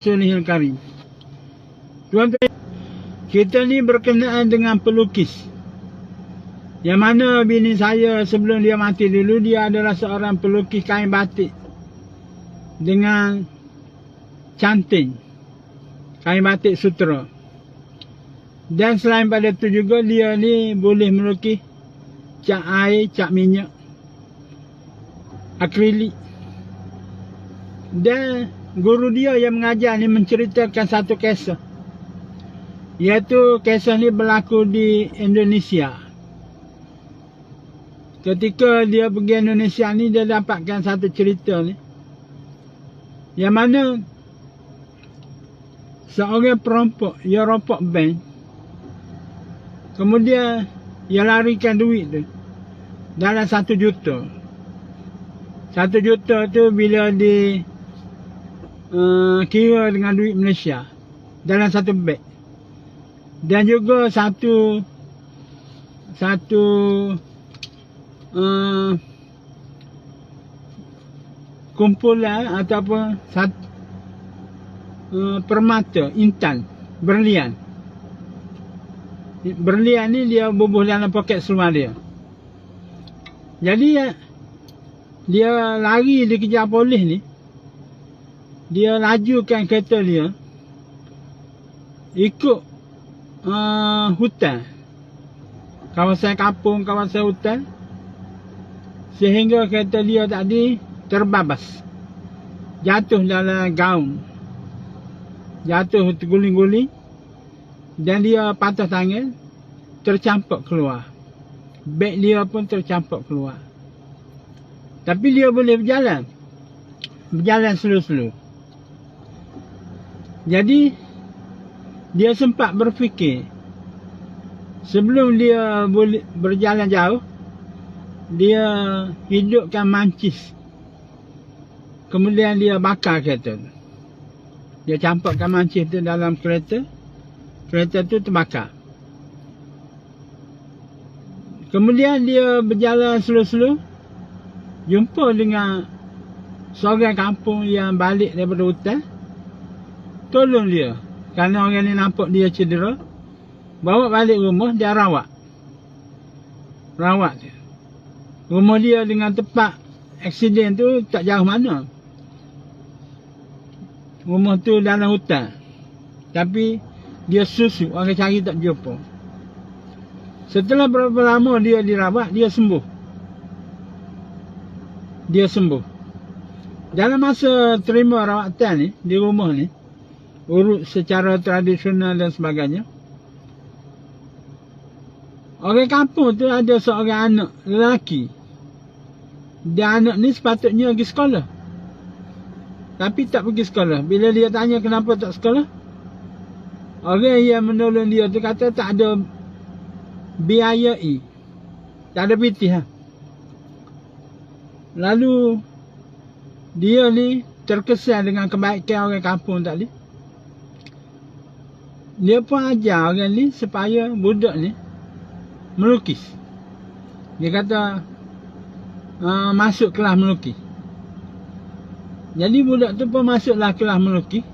Sulihul Karim. Tuan-tuan, kita ni berkenaan dengan pelukis. Yang mana bini saya sebelum dia mati dulu, dia adalah seorang pelukis kain batik. Dengan canting. Kain batik sutra. Dan selain pada itu juga, dia ni boleh melukis cat air, cat minyak. Akrilik. Dan guru dia yang mengajar ni menceritakan satu kisah. Iaitu kisah ni berlaku di Indonesia. Ketika dia pergi Indonesia ni dia dapatkan satu cerita ni. Yang mana seorang perampok, dia rompok bank. Kemudian dia larikan duit tu dalam satu juta. Satu juta tu bila di uh, kira dengan duit Malaysia dalam satu beg. Dan juga satu satu uh, kumpulan ataupun satu uh, permata intan berlian. Berlian ni dia bubuh dalam poket seluar dia. Jadi dia lari dikejar polis ni dia lajukan kereta dia ikut uh, hutan. Kawasan kampung kawasan hutan. Sehingga kereta dia tadi terbabas. Jatuh dalam gaun jatuh terguling-guling. Dan dia patah tangan tercampak keluar. Beg dia pun tercampak keluar. Tapi dia boleh berjalan. Berjalan slow-slow jadi dia sempat berfikir sebelum dia boleh berjalan jauh dia hidupkan mancis. Kemudian dia bakar kereta tu. Dia campakkan mancis tu dalam kereta. Kereta tu terbakar. Kemudian dia berjalan slow-slow. Jumpa dengan seorang kampung yang balik daripada hutan tolong dia. Kerana orang ni nampak dia cedera. Bawa balik rumah, dia rawat. Rawat dia. Rumah dia dengan tempat aksiden tu tak jauh mana. Rumah tu dalam hutan. Tapi dia susu, orang cari tak jumpa. Setelah berapa lama dia dirawat, dia sembuh. Dia sembuh. Dalam masa terima rawatan ni, di rumah ni, urut secara tradisional dan sebagainya. Orang kampung tu ada seorang anak lelaki. Dia anak ni sepatutnya pergi sekolah. Tapi tak pergi sekolah. Bila dia tanya kenapa tak sekolah. Orang yang menolong dia tu kata tak ada biayai. Tak ada pitih. Ha? Lalu dia ni terkesan dengan kebaikan orang kampung tadi dia pun ajar orang ni supaya budak ni melukis. Dia kata uh, masuk kelas melukis. Jadi budak tu pun masuklah kelas melukis.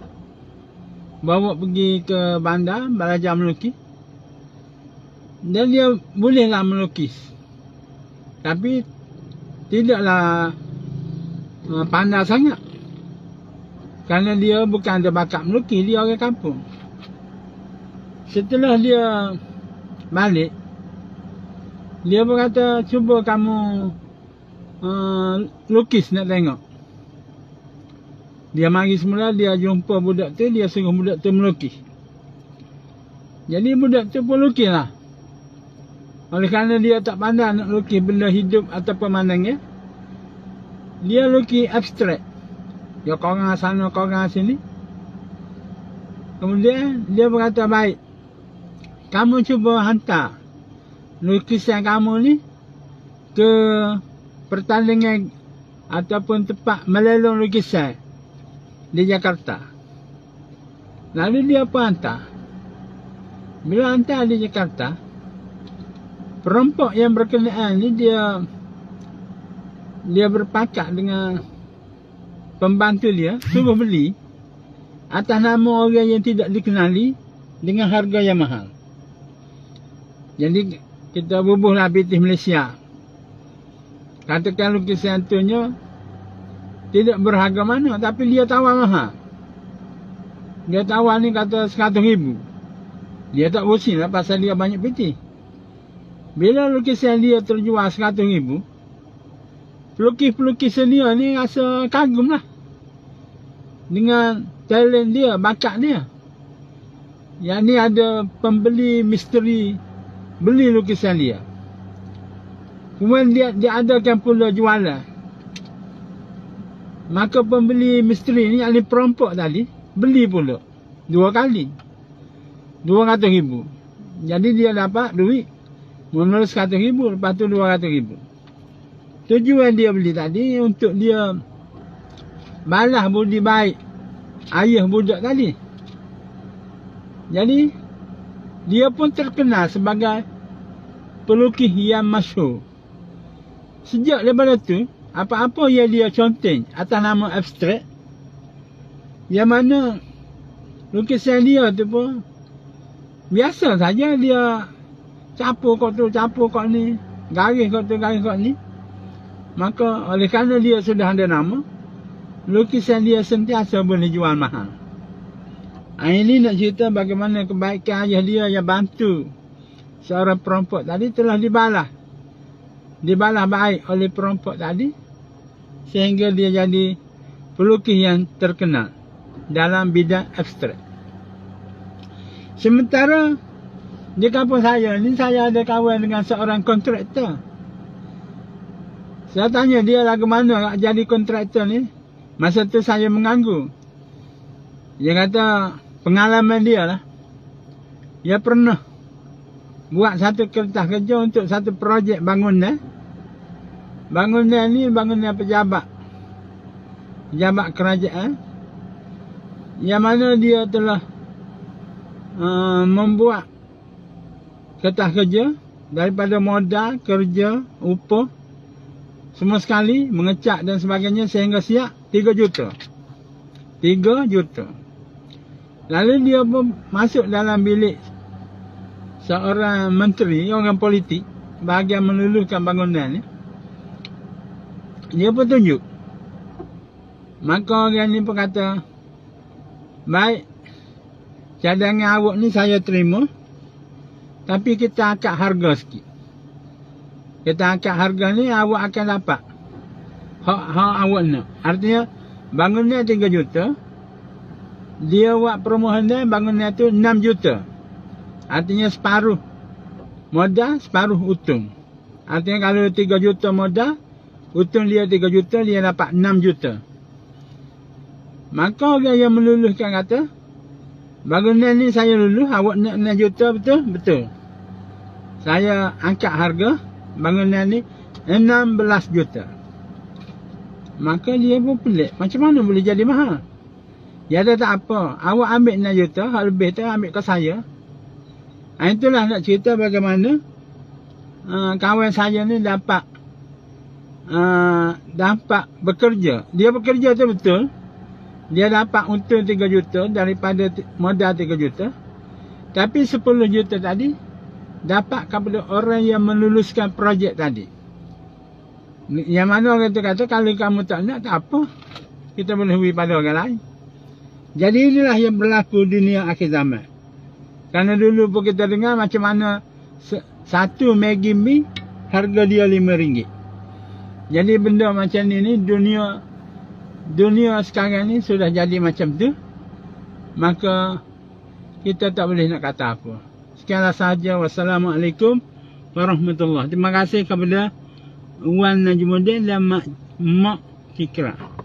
Bawa pergi ke bandar belajar melukis. Dan dia bolehlah melukis. Tapi tidaklah uh, pandai sangat. Kerana dia bukan ada bakat melukis, dia orang kampung. Setelah dia balik Dia berkata cuba kamu uh, lukis nak tengok. Dia mari semula dia jumpa budak tu Dia suruh budak tu melukis. Jadi budak tu pun lukis lah. Oleh kerana dia tak pandai nak lukis benda hidup atau pemandangan Dia lukis abstrak. Dia korang sana korang sini. Kemudian dia berkata baik kamu cuba hantar lukisan kamu ni ke pertandingan ataupun tempat melelong lukisan di Jakarta. Lalu dia pun hantar. Bila hantar di Jakarta, perompak yang berkenaan ni dia dia berpakat dengan pembantu dia, suruh beli atas nama orang yang tidak dikenali dengan harga yang mahal. Jadi kita bubuhlah pitih Malaysia. Katakan lukisan tunya tidak berharga mana tapi dia tawar mahal. Dia tawar ni kata 100 ribu. Dia tak pusing lah pasal dia banyak pitih. Bila lukisan dia terjual 100 ribu, pelukis-pelukis senior ni rasa kagum lah. Dengan talent dia, bakat dia. Yang ni ada pembeli misteri beli lukisan dia. Kemudian dia, dia adakan pula jualan. Maka pembeli misteri ni, ni perompok tadi, beli pula. Dua kali. Dua ratus ribu. Jadi dia dapat duit. Menurut seratus ribu, lepas tu dua ratus ribu. Tujuan dia beli tadi untuk dia balas budi baik ayah budak tadi. Jadi dia pun terkenal sebagai pelukis yang masyhur. Sejak daripada tu, apa-apa yang dia conteng atas nama abstrak yang mana lukisan dia tu pun biasa saja dia capur kau tu, capur kau ni, garis kau tu, garis kau ni. Maka oleh kerana dia sudah ada nama, lukisan dia sentiasa boleh jual mahal. Ha, ini nak cerita bagaimana kebaikan ayah dia yang bantu seorang perempuan tadi telah dibalas. Dibalas baik oleh perempuan tadi sehingga dia jadi pelukis yang terkenal dalam bidang abstrak. Sementara di kampung saya ni saya ada kawan dengan seorang kontraktor. Saya tanya dia lagu mana nak jadi kontraktor ni. Masa tu saya menganggu. Dia kata pengalaman dia lah. Dia pernah buat satu kertas kerja untuk satu projek bangunan. Bangunan ni bangunan pejabat. Pejabat kerajaan. Yang mana dia telah uh, membuat kertas kerja daripada modal, kerja, upah semua sekali mengecat dan sebagainya sehingga siap 3 juta. 3 juta. Lalu dia pun masuk dalam bilik seorang menteri, orang politik bahagian meluluhkan bangunan ni. Dia pun tunjuk. Maka orang ni pun kata, baik, cadangan awak ni saya terima, tapi kita akak harga sikit kita angkat harga ni awak akan dapat hak hak awak nak artinya bangunan 3 juta dia buat permohonan bangunan tu 6 juta artinya separuh modal separuh untung artinya kalau 3 juta modal untung dia 3 juta dia dapat 6 juta maka orang yang meluluskan kata bangunan ni saya lulus awak nak 6 juta betul betul saya angkat harga bangunan ni 16 juta. Maka dia pun pelik. Macam mana boleh jadi mahal? Ya ada tak apa. Awak ambil 6 juta. Hal lebih tu ambil ke saya. Ha, itulah nak cerita bagaimana uh, kawan saya ni dapat uh, dapat bekerja. Dia bekerja tu betul. Dia dapat untung 3 juta daripada modal 3 juta. Tapi 10 juta tadi dapat kepada orang yang meluluskan projek tadi. Yang mana orang tu kata, kalau kamu tak nak, tak apa. Kita boleh beri pada orang lain. Jadi inilah yang berlaku dunia akhir zaman. Kerana dulu pun kita dengar macam mana satu Maggi Mi harga dia lima ringgit. Jadi benda macam ni ni dunia dunia sekarang ni sudah jadi macam tu. Maka kita tak boleh nak kata apa. Sekianlah sahaja. Wassalamualaikum warahmatullahi Terima kasih kepada Wan Najmuddin dan Mak, Mak.